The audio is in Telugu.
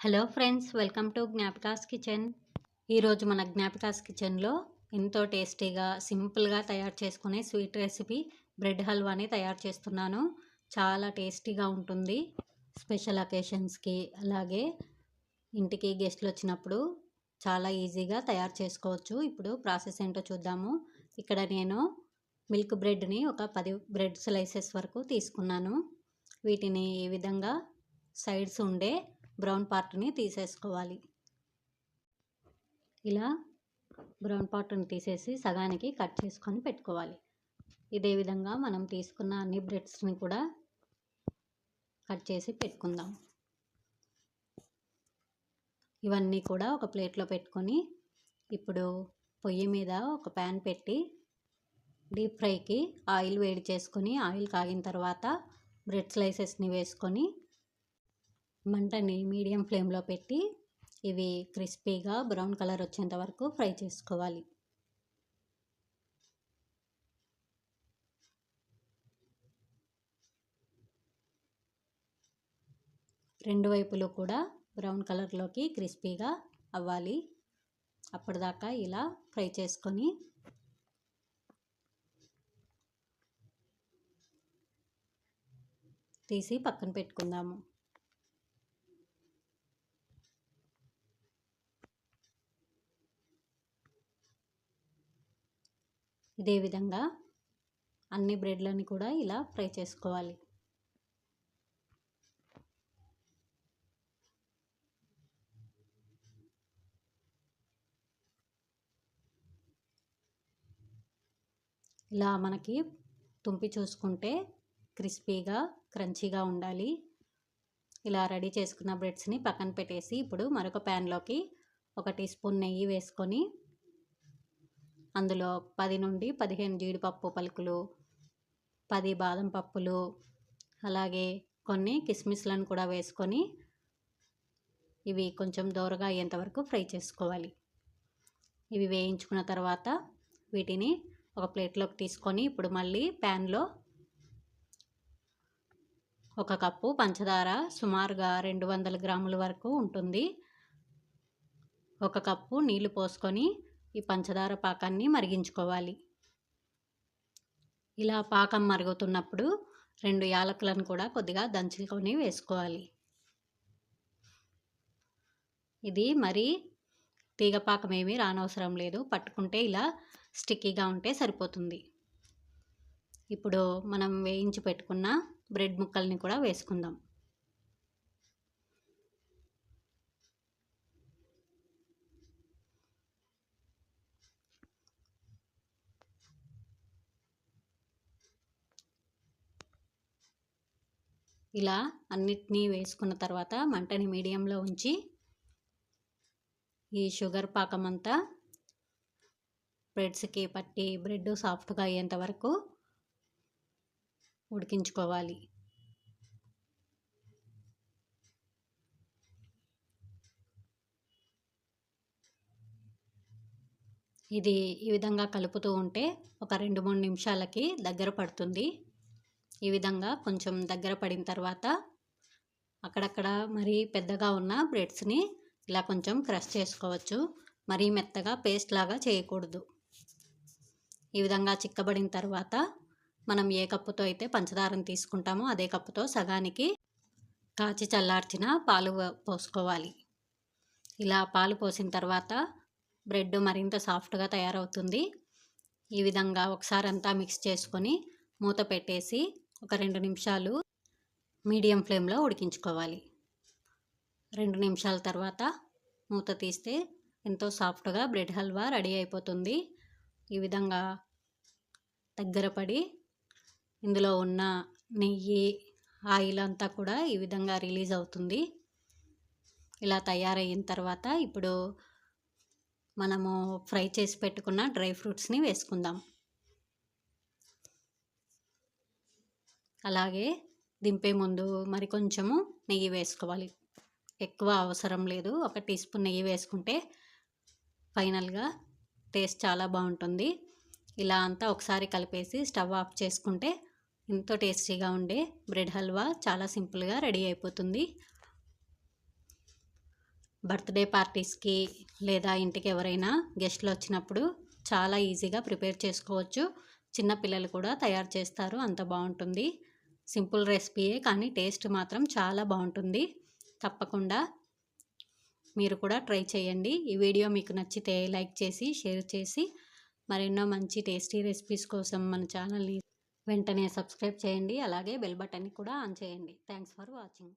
Hello friends welcome to Gnapika's kitchen. ఈరోజు మన జ్ఞాపికాస్ కిచెన్లో ఎంతో టేస్టీగా సింపుల్గా తయారు చేసుకునే స్వీట్ రెసిపీ బ్రెడ్ హల్వాని తయారు చేస్తున్నాను. చాలా టేస్టీగా ఉంటుంది. స్పెషల్ అకేషన్స్కి అలాగే ఇంటికి గెస్ట్లు వచ్చినప్పుడు చాలా ఈజీగా తయారు చేసుకోవచ్చు. ఇప్పుడు ప్రాసెస్ ఏంటో చూద్దాము. ఇక్కడ నేను మిల్క్ బ్రెడ్ని ఒక పది బ్రెడ్ స్లైసెస్ వరకు తీసుకున్నాను. వీటిని ఈ విధంగా సైడ్స్ ఉండే బ్రౌన్ పార్ట్ని తీసేసుకోవాలి. ఇలా బ్రౌన్ పార్ట్ని తీసేసి సగానికి కట్ చేసుకొని పెట్టుకోవాలి. ఇదే విధంగా మనం తీసుకున్న అన్ని బ్రెడ్స్ని కూడా కట్ చేసి పెట్టుకుందాం. ఇవన్నీ కూడా ఒక ప్లేట్లో పెట్టుకొని ఇప్పుడు పొయ్యి మీద ఒక ప్యాన్ పెట్టి డీప్ ఫ్రైకి ఆయిల్ వేడి చేసుకొని ఆయిల్ కాగిన తర్వాత బ్రెడ్ స్లైసెస్ని వేసుకొని మంటని మీడియం ఫ్లేమ్లో పెట్టి ఇవి క్రిస్పీగా బ్రౌన్ కలర్ వచ్చేంత వరకు ఫ్రై చేసుకోవాలి. రెండు వైపులు కూడా బ్రౌన్ కలర్లోకి క్రిస్పీగా అవ్వాలి. అప్పటిదాకా ఇలా ఫ్రై చేసుకొని తీసి పక్కన పెట్టుకుందాము. ఇదే విధంగా అన్ని బ్రెడ్లని కూడా ఇలా ఫ్రై చేసుకోవాలి. ఇలా మనకి తుంపి చూసుకుంటే క్రిస్పీగా క్రంచీగా ఉండాలి. ఇలా రెడీ చేసుకున్న బ్రెడ్స్ని పక్కన పెట్టేసి ఇప్పుడు మరొక ప్యాన్లోకి ఒక టీ స్పూన్ నెయ్యి వేసుకొని అందులో పది నుండి పదిహేను జీడిపప్పు పలుకులు పది బాదం పప్పులు అలాగే కొన్ని కిస్మిస్లను కూడా వేసుకొని ఇవి కొంచెం దోరగా అయ్యేంతవరకు ఫ్రై చేసుకోవాలి. ఇవి వేయించుకున్న తర్వాత వీటిని ఒక ప్లేట్లోకి తీసుకొని ఇప్పుడు మళ్ళీ ప్యాన్లో ఒక కప్పు పంచదార సుమారుగా రెండు వందల గ్రాముల వరకు ఉంటుంది. ఒక కప్పు నీళ్ళు పోసుకొని ఈ పంచదార పాకాన్ని మరిగించుకోవాలి. ఇలా పాకం మరుగుతున్నప్పుడు రెండు యాలకులను కూడా కొద్దిగా దంచుకొని వేసుకోవాలి. ఇది మరి తీగ పాకం ఏమీ రానవసరం లేదు. పట్టుకుంటే ఇలా స్టిక్కీగా ఉంటే సరిపోతుంది. ఇప్పుడు మనం వేయించి పెట్టుకున్న బ్రెడ్ ముక్కల్ని కూడా వేసుకుందాం. ఇలా అన్నిటినీ వేసుకున్న తర్వాత మంటని మీడియంలో ఉంచి ఈ షుగర్ పాకం అంతా బ్రెడ్స్కి పట్టి బ్రెడ్ సాఫ్ట్గా అయ్యేంత వరకు ఉడికించుకోవాలి. ఇది ఈ విధంగా కలుపుతూ ఉంటే ఒక రెండు మూడు నిమిషాలకి దగ్గర పడుతుంది. ఈ విధంగా కొంచెం దగ్గర పడిన తర్వాత అక్కడక్కడ మరీ పెద్దగా ఉన్న బ్రెడ్స్ని ఇలా కొంచెం క్రష్ చేసుకోవచ్చు. మరీ మెత్తగా పేస్ట్ లాగా చేయకూడదు. ఈ విధంగా చిక్కబడిన తర్వాత మనం ఏ కప్పుతో అయితే పంచదారను తీసుకుంటామో అదే కప్పుతో సగానికి కాచి చల్లార్చిన పాలు పోసుకోవాలి. ఇలా పాలు పోసిన తర్వాత బ్రెడ్ మరింత సాఫ్ట్గా తయారవుతుంది. ఈ విధంగా ఒకసారి అంతా మిక్స్ చేసుకొని మూత పెట్టేసి ఒక రెండు నిమిషాలు మీడియం ఫ్లేమ్లో ఉడికించుకోవాలి. రెండు నిమిషాల తర్వాత మూత తీస్తే ఎంతో సాఫ్ట్గా బ్రెడ్ హల్వా రెడీ అయిపోతుంది. ఈ విధంగా దగ్గర పడి ఇందులో ఉన్న నెయ్యి ఆయిల్ అంతా కూడా ఈ విధంగా రిలీజ్ అవుతుంది. ఇలా తయారయిన తర్వాత ఇప్పుడు మనము ఫ్రై చేసి పెట్టుకున్న డ్రై ఫ్రూట్స్ని వేసుకుందాం. అలాగే దింపే ముందు మరి కొంచెము నెయ్యి వేసుకోవాలి. ఎక్కువ అవసరం లేదు. ఒక టీ స్పూన్ నెయ్యి వేసుకుంటే ఫైనల్గా టేస్ట్ చాలా బాగుంటుంది. ఇలా అంతా ఒకసారి కలిపేసి స్టవ్ ఆఫ్ చేసుకుంటే ఎంతో టేస్టీగా ఉండే బ్రెడ్ హల్వా చాలా సింపుల్గా రెడీ అయిపోతుంది. బర్త్డే పార్టీస్కి లేదా ఇంటికి ఎవరైనా గెస్ట్లు వచ్చినప్పుడు చాలా ఈజీగా ప్రిపేర్ చేసుకోవచ్చు. చిన్న పిల్లలు కూడా తయారు చేస్తారు. అంత బాగుంటుంది. సింపుల్ రెసిపీయే కానీ టేస్ట్ మాత్రం చాలా బాగుంటుంది. తప్పకుండా మీరు కూడా ట్రై చేయండి. ఈ వీడియో మీకు నచ్చితే లైక్ చేసి షేర్ చేసి మరెన్నో మంచి టేస్టీ రెసిపీస్ కోసం మన ఛానల్ని వెంటనే సబ్స్క్రైబ్ చేయండి. అలాగే బెల్ బటన్ని కూడా ఆన్ చేయండి. Thanks for watching.